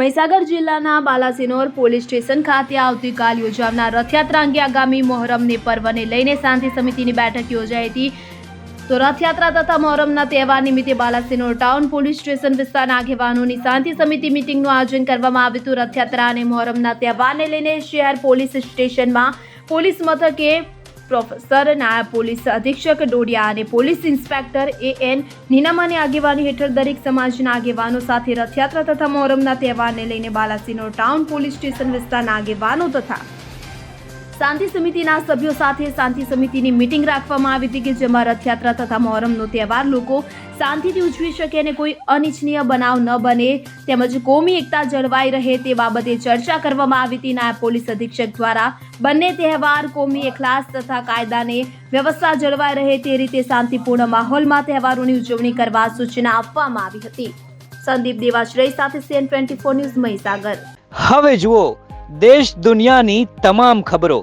મહીસાગર જિલ્લાના Balasinor police station ખાતે આવતીકાલ યોજાનાર રથયાત્રા અંગે આગામી મોહરમને પર્વને લઈને શાંતિ સમિતિની બેઠક યોજાઈ હતી. તો રથયાત્રા તથા મોહરમના તહેવાર નિમિત્તે બાલાસિનોર ટાઉન પોલીસ સ્ટેશન વિસ્તારના આગેવાનોની શાંતિ સમિતિ મિટિંગનું આયોજન કરવામાં આવ્યું હતું. રથયાત્રા અને મોહરમના તહેવારને લઈને શહેર પોલીસ સ્ટેશનમાં પોલીસ મથકે પ્રોફેસર, નાયબ પોલીસ અધિક્ષક ડોડિયા અને પોલીસ ઇન્સ્પેક્ટર એ એન નીનામાની આગેવાની હેઠળ દરેક સમાજના આગેવાનો સાથે રથયાત્રા તથા મોહરમના તહેવારને લઈને બાલાસિનોર ટાઉન પોલીસ સ્ટેશન વિસ્તારના આગેવાનો તથા શાંતિ સમિતિના સભ્યો સાથે શાંતિ સમિતિની મિટિંગ રાખવામાં આવી હતી કે જેમાં રથયાત્રા તથા મોહરમનો તહેવાર લોકો શાંતિથી ઉજવી શકે અને કોઈ અનિચ્છનીય બનાવ ન બને. તેમજ કોમી એકતા જળવાઈ રહે તે બાબતે ચર્ચા કરવામાં આવી હતી. નાયબ પોલીસ અધિક્ષક દ્વારા બંને તહેવાર કોમી એખલાસ તથા કાયદાને વ્યવસ્થા જળવાઈ રહે તે રીતે શાંતિપૂર્ણ માહોલમાં તહેવારોની ઉજવણી કરવા સૂચના આપવામાં આવી હતી. સંદીપ દેવાશ્રય સાથે CN twenty four news Mahisagar. હવે જુઓ, દેશ દુનિયાની તમામ ખબરો.